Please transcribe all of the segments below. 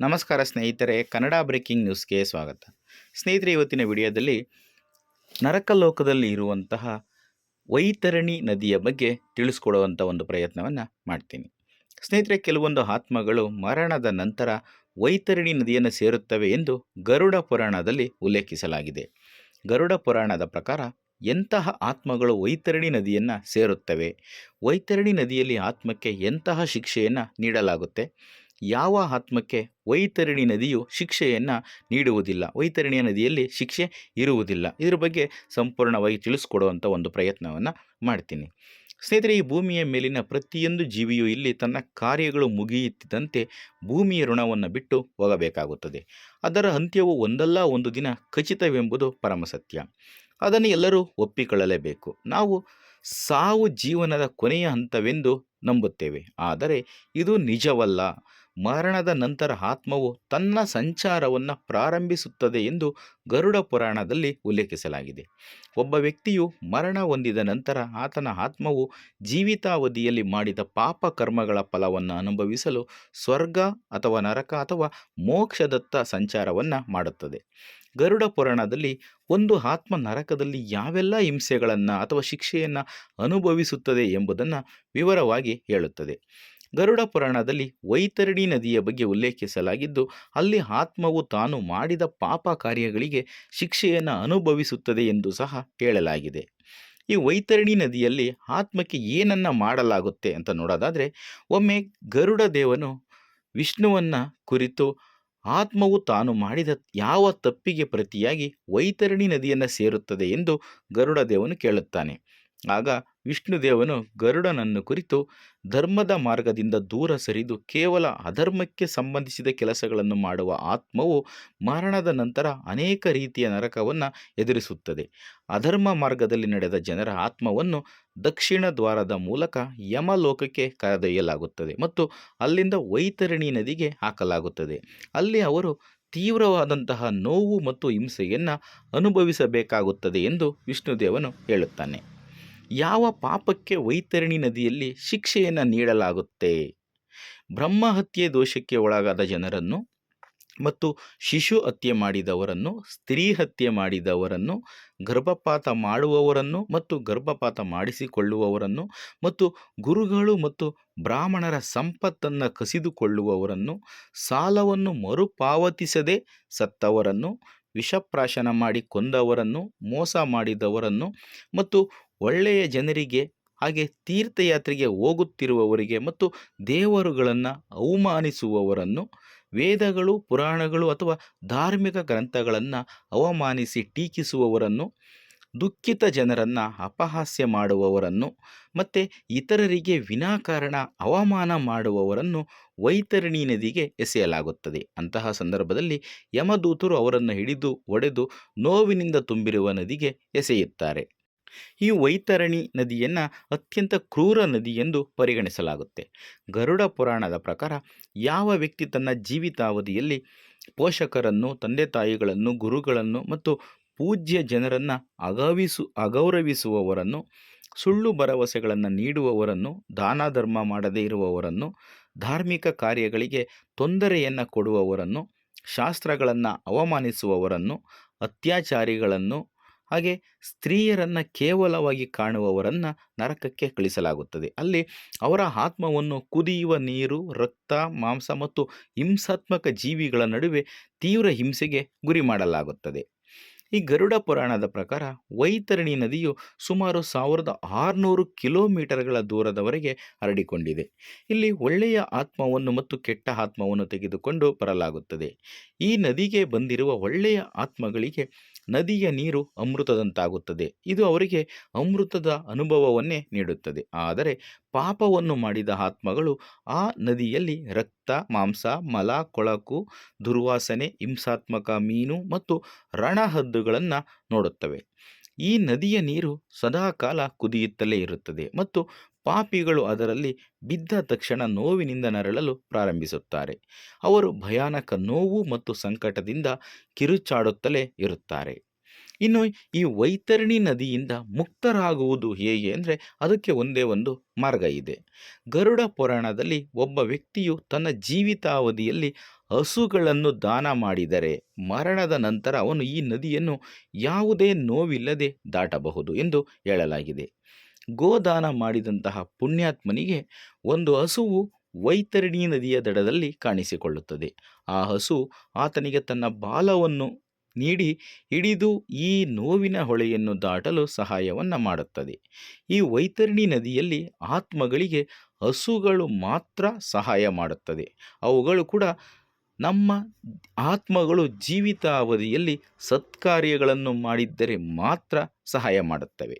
ನಮಸ್ಕಾರ ಸ್ನೇಹಿತರೆ, ಕನ್ನಡ ಬ್ರೇಕಿಂಗ್ ನ್ಯೂಸ್ಗೆ ಸ್ವಾಗತ. ಸ್ನೇಹಿತರೆ, ಇವತ್ತಿನ ವಿಡಿಯೋದಲ್ಲಿ ನರಕಲೋಕದಲ್ಲಿ ಇರುವಂತಹ ವೈತರಣಿ ನದಿಯ ಬಗ್ಗೆ ತಿಳಿಸ್ಕೊಡುವಂಥ ಒಂದು ಪ್ರಯತ್ನವನ್ನು ಮಾಡ್ತೀನಿ. ಸ್ನೇಹಿತರೆ, ಕೆಲವೊಂದು ಆತ್ಮಗಳು ಮರಣದ ನಂತರ ವೈತರಣಿ ನದಿಯನ್ನು ಸೇರುತ್ತವೆ ಎಂದು ಗರುಡ ಪುರಾಣದಲ್ಲಿ ಉಲ್ಲೇಖಿಸಲಾಗಿದೆ. ಗರುಡ ಪುರಾಣದ ಪ್ರಕಾರ ಎಂತಹ ಆತ್ಮಗಳು ವೈತರಣಿ ನದಿಯನ್ನು ಸೇರುತ್ತವೆ? ವೈತರಣಿ ನದಿಯಲ್ಲಿ ಆತ್ಮಕ್ಕೆ ಎಂತಹ ಶಿಕ್ಷೆಯನ್ನು ನೀಡಲಾಗುತ್ತೆ? ಯಾವ ಆತ್ಮಕ್ಕೆ ವೈತರಣಿ ನದಿಯು ಶಿಕ್ಷೆಯನ್ನು ನೀಡುವುದಿಲ್ಲ? ವೈತರಣಿಯ ನದಿಯಲ್ಲಿ ಶಿಕ್ಷೆ ಇರುವುದಿಲ್ಲ. ಇದರ ಬಗ್ಗೆ ಸಂಪೂರ್ಣವಾಗಿ ತಿಳಿಸ್ಕೊಡುವಂಥ ಒಂದು ಪ್ರಯತ್ನವನ್ನು ಮಾಡ್ತೀನಿ. ಸ್ನೇಹಿತರೆ, ಈ ಭೂಮಿಯ ಮೇಲಿನ ಪ್ರತಿಯೊಂದು ಜೀವಿಯು ಇಲ್ಲಿ ತನ್ನ ಕಾರ್ಯಗಳು ಮುಗಿಯುತ್ತಿದ್ದಂತೆ ಭೂಮಿಯ ಋಣವನ್ನು ಬಿಟ್ಟು ಹೋಗಬೇಕಾಗುತ್ತದೆ. ಅದರ ಅಂತ್ಯವು ಒಂದಲ್ಲ ಒಂದು ದಿನ ಖಚಿತವೆಂಬುದು ಪರಮಸತ್ಯ. ಅದನ್ನು ಎಲ್ಲರೂ ಒಪ್ಪಿಕೊಳ್ಳಲೇಬೇಕು. ನಾವು ಸಾವು ಜೀವನದ ಕೊನೆಯ ಹಂತವೆಂದು ನಂಬುತ್ತೇವೆ. ಆದರೆ ಇದು ನಿಜವಲ್ಲ. ಮರಣದ ನಂತರ ಆತ್ಮವು ತನ್ನ ಸಂಚಾರವನ್ನು ಪ್ರಾರಂಭಿಸುತ್ತದೆ ಎಂದು ಗರುಡ ಪುರಾಣದಲ್ಲಿ ಉಲ್ಲೇಖಿಸಲಾಗಿದೆ. ಒಬ್ಬ ವ್ಯಕ್ತಿಯು ಮರಣ ಹೊಂದಿದ ನಂತರ ಆತನ ಆತ್ಮವು ಜೀವಿತಾವಧಿಯಲ್ಲಿ ಮಾಡಿದ ಪಾಪ ಕರ್ಮಗಳ ಫಲವನ್ನು ಅನುಭವಿಸಲು ಸ್ವರ್ಗ ಅಥವಾ ನರಕ ಅಥವಾ ಮೋಕ್ಷದತ್ತ ಸಂಚಾರವನ್ನು ಮಾಡುತ್ತದೆ. ಗರುಡ ಪುರಾಣದಲ್ಲಿ ಒಂದು ಆತ್ಮ ನರಕದಲ್ಲಿ ಯಾವೆಲ್ಲ ಹಿಂಸೆಗಳನ್ನು ಅಥವಾ ಶಿಕ್ಷೆಯನ್ನು ಅನುಭವಿಸುತ್ತದೆ ಎಂಬುದನ್ನು ವಿವರವಾಗಿ ಹೇಳುತ್ತದೆ. ಗರುಡ ಪುರಾಣದಲ್ಲಿ ವೈತರಣಿ ನದಿಯ ಬಗ್ಗೆ ಉಲ್ಲೇಖಿಸಲಾಗಿದ್ದು, ಅಲ್ಲಿ ಆತ್ಮವು ತಾನು ಮಾಡಿದ ಪಾಪ ಕಾರ್ಯಗಳಿಗೆ ಶಿಕ್ಷೆಯನ್ನು ಅನುಭವಿಸುತ್ತದೆ ಎಂದು ಸಹ ಹೇಳಲಾಗಿದೆ. ಈ ವೈತರಣಿ ನದಿಯಲ್ಲಿ ಆತ್ಮಕ್ಕೆ ಏನನ್ನ ಮಾಡಲಾಗುತ್ತೆ ಅಂತ ನೋಡೋದಾದರೆ, ಒಮ್ಮೆ ಗರುಡ ದೇವನು ವಿಷ್ಣುವನ್ನು ಕುರಿತು ಆತ್ಮವು ತಾನು ಮಾಡಿದ ಯಾವ ತಪ್ಪಿಗೆ ಪ್ರತಿಯಾಗಿ ವೈತರಣಿ ನದಿಯನ್ನು ಸೇರುತ್ತದೆ ಎಂದು ಗರುಡ ದೇವನು ಕೇಳುತ್ತಾನೆ. ಆಗ ವಿಷ್ಣುದೇವನು ಗರುಡನನ್ನು ಕುರಿತು ಧರ್ಮದ ಮಾರ್ಗದಿಂದ ದೂರ ಸರಿದು ಕೇವಲ ಅಧರ್ಮಕ್ಕೆ ಸಂಬಂಧಿಸಿದ ಕೆಲಸಗಳನ್ನು ಮಾಡುವ ಆತ್ಮವು ಮರಣದ ನಂತರ ಅನೇಕ ರೀತಿಯ ನರಕವನ್ನು ಎದುರಿಸುತ್ತದೆ. ಅಧರ್ಮ ಮಾರ್ಗದಲ್ಲಿ ನಡೆದ ಜನರ ಆತ್ಮವನ್ನು ದಕ್ಷಿಣ ದ್ವಾರದ ಮೂಲಕ ಯಮಲೋಕಕ್ಕೆ ಕರೆದೊಯ್ಯಲಾಗುತ್ತದೆ ಮತ್ತು ಅಲ್ಲಿಂದ ವೈತರಣಿ ನದಿಗೆ ಹಾಕಲಾಗುತ್ತದೆ. ಅಲ್ಲಿ ಅವರು ತೀವ್ರವಾದಂತಹ ನೋವು ಮತ್ತು ಹಿಂಸೆಯನ್ನು ಅನುಭವಿಸಬೇಕಾಗುತ್ತದೆ ಎಂದು ವಿಷ್ಣುದೇವನು ಹೇಳುತ್ತಾನೆ. ಯಾವ ಪಾಪಕ್ಕೆ ವೈತರಣಿ ನದಿಯಲ್ಲಿ ಶಿಕ್ಷೆಯನ್ನು ನೀಡಲಾಗುತ್ತೆ? ಬ್ರಹ್ಮಹತ್ಯೆ ದೋಷಕ್ಕೆ ಒಳಗಾದ ಜನರನ್ನು ಮತ್ತು ಶಿಶು ಹತ್ಯೆ ಮಾಡಿದವರನ್ನು, ಸ್ತ್ರೀ ಹತ್ಯೆ ಮಾಡಿದವರನ್ನು, ಗರ್ಭಪಾತ ಮಾಡುವವರನ್ನು ಮತ್ತು ಗರ್ಭಪಾತ ಮಾಡಿಸಿಕೊಳ್ಳುವವರನ್ನು ಮತ್ತು ಗುರುಗಳು ಮತ್ತು ಬ್ರಾಹ್ಮಣರ ಸಂಪತ್ತನ್ನು ಕಸಿದುಕೊಳ್ಳುವವರನ್ನು, ಸಾಲವನ್ನು ಮರುಪಾವತಿಸದೆ ಸತ್ತವರನ್ನು, ವಿಷಪ್ರಾಶನ ಮಾಡಿ ಕೊಂದವರನ್ನು, ಮೋಸ ಮಾಡಿದವರನ್ನು ಮತ್ತು ಒಳ್ಳೆಯ ಜನರಿಗೆ ಹಾಗೆ ತೀರ್ಥಯಾತ್ರೆಗೆ ಹೋಗುತ್ತಿರುವವರಿಗೆ ಮತ್ತು ದೇವರುಗಳನ್ನು ಅವಮಾನಿಸುವವರನ್ನು ವೇದಗಳು, ಪುರಾಣಗಳು ಅಥವಾ ಧಾರ್ಮಿಕ ಗ್ರಂಥಗಳನ್ನು ಅವಮಾನಿಸಿ ಟೀಕಿಸುವವರನ್ನು, ದುಃಖಿತ ಜನರನ್ನು ಅಪಹಾಸ್ಯ ಮಾಡುವವರನ್ನು ಮತ್ತು ಇತರರಿಗೆ ವಿನಾಕಾರಣ ಅವಮಾನ ಮಾಡುವವರನ್ನು ವೈತರಣಿ ನದಿಗೆ ಎಸೆಯಲಾಗುತ್ತದೆ. ಅಂತಹ ಸಂದರ್ಭದಲ್ಲಿ ಯಮದೂತರು ಅವರನ್ನು ಹಿಡಿದು ಒಡೆದು ನೋವಿನಿಂದ ತುಂಬಿರುವ ನದಿಗೆ ಎಸೆಯುತ್ತಾರೆ. ಈ ವೈತರಣಿ ನದಿಯನ್ನು ಅತ್ಯಂತ ಕ್ರೂರ ನದಿ ಎಂದು ಪರಿಗಣಿಸಲಾಗುತ್ತೆ. ಗರುಡ ಪುರಾಣದ ಪ್ರಕಾರ ಯಾವ ವ್ಯಕ್ತಿ ತನ್ನ ಜೀವಿತಾವಧಿಯಲ್ಲಿ ಪೋಷಕರನ್ನು, ತಂದೆ ತಾಯಿಗಳನ್ನು, ಗುರುಗಳನ್ನು ಮತ್ತು ಪೂಜ್ಯ ಜನರನ್ನು ಅಗವಿಸು, ಅಗೌರವಿಸುವವರನ್ನು, ಸುಳ್ಳು ಭರವಸೆಗಳನ್ನು ನೀಡುವವರನ್ನು, ದಾನ ಧರ್ಮ ಮಾಡದೇ ಇರುವವರನ್ನು, ಧಾರ್ಮಿಕ ಕಾರ್ಯಗಳಿಗೆ ತೊಂದರೆಯನ್ನು ಕೊಡುವವರನ್ನು, ಶಾಸ್ತ್ರಗಳನ್ನು ಅವಮಾನಿಸುವವರನ್ನು, ಅತ್ಯಾಚಾರಿಗಳನ್ನು ಹಾಗೆ ಸ್ತ್ರೀಯರನ್ನು ಕೇವಲವಾಗಿ ಕಾಣುವವರನ್ನು ನರಕಕ್ಕೆ ಕಳಿಸಲಾಗುತ್ತದೆ. ಅಲ್ಲಿ ಅವರ ಆತ್ಮವನ್ನು ಕುದಿಯುವ ನೀರು, ರಕ್ತ, ಮಾಂಸ ಮತ್ತು ಹಿಂಸಾತ್ಮಕ ಜೀವಿಗಳ ನಡುವೆ ತೀವ್ರ ಹಿಂಸೆಗೆ ಗುರಿ ಮಾಡಲಾಗುತ್ತದೆ. ಈ ಗರುಡ ಪುರಾಣದ ಪ್ರಕಾರ ವೈತರಣಿ ನದಿಯು ಸುಮಾರು ಸಾವಿರದ ಆರುನೂರು ಕಿಲೋಮೀಟರ್ಗಳ ದೂರದವರೆಗೆ ಹರಡಿಕೊಂಡಿದೆ. ಇಲ್ಲಿ ಒಳ್ಳೆಯ ಆತ್ಮವನ್ನು ಮತ್ತು ಕೆಟ್ಟ ಆತ್ಮವನ್ನು ತೆಗೆದುಕೊಂಡು ಬರಲಾಗುತ್ತದೆ. ಈ ನದಿಗೆ ಬಂದಿರುವ ಒಳ್ಳೆಯ ಆತ್ಮಗಳಿಗೆ ನದಿಯ ನೀರು ಅಮೃತದಂತಾಗುತ್ತದೆ. ಇದು ಅವರಿಗೆ ಅಮೃತದ ಅನುಭವವನ್ನೇ ನೀಡುತ್ತದೆ. ಆದರೆ ಪಾಪವನ್ನು ಮಾಡಿದ ಆತ್ಮಗಳು ಆ ನದಿಯಲ್ಲಿ ರಕ್ತ, ಮಾಂಸ, ಮಲ, ಕೊಳಕು, ದುರ್ವಾಸನೆ, ಹಿಂಸಾತ್ಮಕ ಮೀನು ಮತ್ತು ರಣಹದ್ದುಗಳನ್ನು ನೋಡುತ್ತವೆ. ಈ ನದಿಯ ನೀರು ಸದಾಕಾಲ ಕುದಿಯುತ್ತಲೇ ಇರುತ್ತದೆ ಮತ್ತು ಪಾಪಿಗಳು ಅದರಲ್ಲಿ ಬಿದ್ದ ತಕ್ಷಣ ನೋವಿನಿಂದ ನರಳಲು ಪ್ರಾರಂಭಿಸುತ್ತಾರೆ. ಅವರು ಭಯಾನಕ ನೋವು ಮತ್ತು ಸಂಕಟದಿಂದ ಕಿರುಚಾಡುತ್ತಲೇ ಇರುತ್ತಾರೆ. ಇನ್ನು ಈ ವೈತರಣಿ ನದಿಯಿಂದ ಮುಕ್ತರಾಗುವುದು ಹೇಗೆ ಅಂದರೆ ಅದಕ್ಕೆ ಒಂದೇ ಒಂದು ಮಾರ್ಗ ಇದೆ. ಗರುಡ ಪುರಾಣದಲ್ಲಿ ಒಬ್ಬ ವ್ಯಕ್ತಿಯು ತನ್ನ ಜೀವಿತಾವಧಿಯಲ್ಲಿ ಹಸುಗಳನ್ನು ದಾನ ಮಾಡಿದರೆ ಮರಣದ ನಂತರ ಅವನು ಈ ನದಿಯನ್ನು ಯಾವುದೇ ನೋವಿಲ್ಲದೆ ದಾಟಬಹುದು ಎಂದು ಹೇಳಲಾಗಿದೆ. ಗೋದಾನ ಮಾಡಿದಂತಹ ಪುಣ್ಯಾತ್ಮನಿಗೆ ಒಂದು ಹಸುವು ವೈತರಣಿ ನದಿಯ ದಡದಲ್ಲಿ ಕಾಣಿಸಿಕೊಳ್ಳುತ್ತದೆ. ಆ ಹಸು ಆತನಿಗೆ ತನ್ನ ಬಾಲವನ್ನು ನೀಡಿ ಹಿಡಿದು ಈ ನೋವಿನ ಹೊಳೆಯನ್ನು ದಾಟಲು ಸಹಾಯವನ್ನು ಮಾಡುತ್ತದೆ. ಈ ವೈತರಣಿ ನದಿಯಲ್ಲಿ ಆತ್ಮಗಳಿಗೆ ಹಸುಗಳು ಮಾತ್ರ ಸಹಾಯ ಮಾಡುತ್ತದೆ. ಅವುಗಳು ಕೂಡ ನಮ್ಮ ಆತ್ಮಗಳು ಜೀವಿತಾವಧಿಯಲ್ಲಿ ಸತ್ಕಾರ್ಯಗಳನ್ನು ಮಾಡಿದ್ದರೆ ಮಾತ್ರ ಸಹಾಯ ಮಾಡುತ್ತವೆ.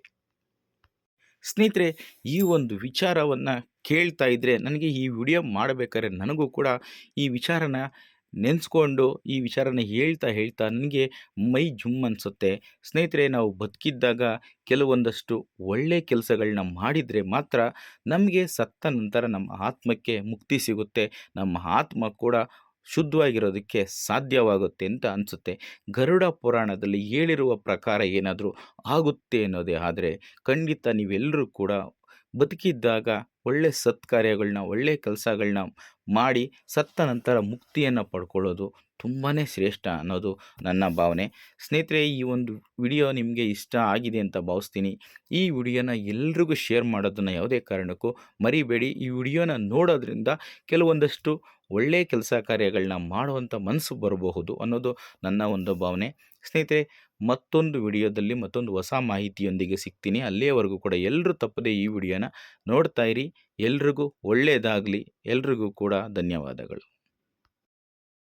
ಸ್ನೇಹಿತರೆ, ಈ ಒಂದು ವಿಚಾರವನ್ನು ಕೇಳ್ತಾ ಇದ್ದರೆ ನನಗೆ ಈ ವಿಡಿಯೋ ಮಾಡಬೇಕಾದ್ರೆ ನನಗೂ ಕೂಡ ಈ ವಿಚಾರನ ನೆನೆಸ್ಕೊಂಡು ಈ ವಿಚಾರನ ಹೇಳ್ತಾ ಹೇಳ್ತಾ ನನಗೆ ಮೈ ಜುಮ್ ಅನಿಸುತ್ತೆ. ಸ್ನೇಹಿತರೆ, ನಾವು ಬದುಕಿದ್ದಾಗ ಕೆಲವೊಂದಷ್ಟು ಒಳ್ಳೆ ಕೆಲಸಗಳನ್ನ ಮಾಡಿದರೆ ಮಾತ್ರ ನಮಗೆ ಸತ್ತ ನಂತರ ನಮ್ಮ ಆತ್ಮಕ್ಕೆ ಮುಕ್ತಿ ಸಿಗುತ್ತೆ. ನಮ್ಮ ಆತ್ಮ ಕೂಡ ಶುದ್ಧವಾಗಿರೋದಕ್ಕೆ ಸಾಧ್ಯವಾಗುತ್ತೆ ಅಂತ ಅನಿಸುತ್ತೆ. ಗರುಡ ಪುರಾಣದಲ್ಲಿ ಹೇಳಿರುವ ಪ್ರಕಾರ ಏನಾದರೂ ಆಗುತ್ತೆ ಅನ್ನೋದೇ. ಆದರೆ ಖಂಡಿತ ನೀವೆಲ್ಲರೂ ಕೂಡ ಬದುಕಿದ್ದಾಗ ಒಳ್ಳೆ ಸತ್ಕಾರ್ಯಗಳನ್ನ ಒಳ್ಳೆ ಕೆಲಸಗಳನ್ನ ಮಾಡಿ ಸತ್ತ ನಂತರ ಮುಕ್ತಿಯನ್ನು ಪಡ್ಕೊಳ್ಳೋದು ತುಂಬಾ ಶ್ರೇಷ್ಠ ಅನ್ನೋದು ನನ್ನ ಭಾವನೆ. ಸ್ನೇಹಿತರೆ, ಈ ಒಂದು ವಿಡಿಯೋ ನಿಮಗೆ ಇಷ್ಟ ಆಗಿದೆ ಅಂತ ಭಾವಿಸ್ತೀನಿ. ಈ ವಿಡಿಯೋನ ಎಲ್ರಿಗೂ ಶೇರ್ ಮಾಡೋದನ್ನು ಯಾವುದೇ ಕಾರಣಕ್ಕೂ ಮರಿಬೇಡಿ. ಈ ವಿಡಿಯೋನ ನೋಡೋದ್ರಿಂದ ಕೆಲವೊಂದಷ್ಟು ಒಳ್ಳೆಯ ಕೆಲಸ ಕಾರ್ಯಗಳನ್ನ ಮಾಡುವಂಥ ಮನಸ್ಸು ಬರಬಹುದು ಅನ್ನೋದು ನನ್ನ ಒಂದು ಭಾವನೆ. ಸ್ನೇಹಿತರೆ, ಮತ್ತೊಂದು ವಿಡಿಯೋದಲ್ಲಿ ಮತ್ತೊಂದು ಹೊಸ ಮಾಹಿತಿಯೊಂದಿಗೆ ಸಿಗ್ತೀನಿ. ಅಲ್ಲಿಯವರೆಗೂ ಕೂಡ ಎಲ್ಲರೂ ತಪ್ಪದೆ ಈ ವಿಡಿಯೋನ ನೋಡ್ತಾ ಇರಿ. ಎಲ್ರಿಗೂ ಒಳ್ಳೆಯದಾಗಲಿ ಎಲ್ರಿಗೂ ಕೂಡ ಧನ್ಯವಾದಗಳು.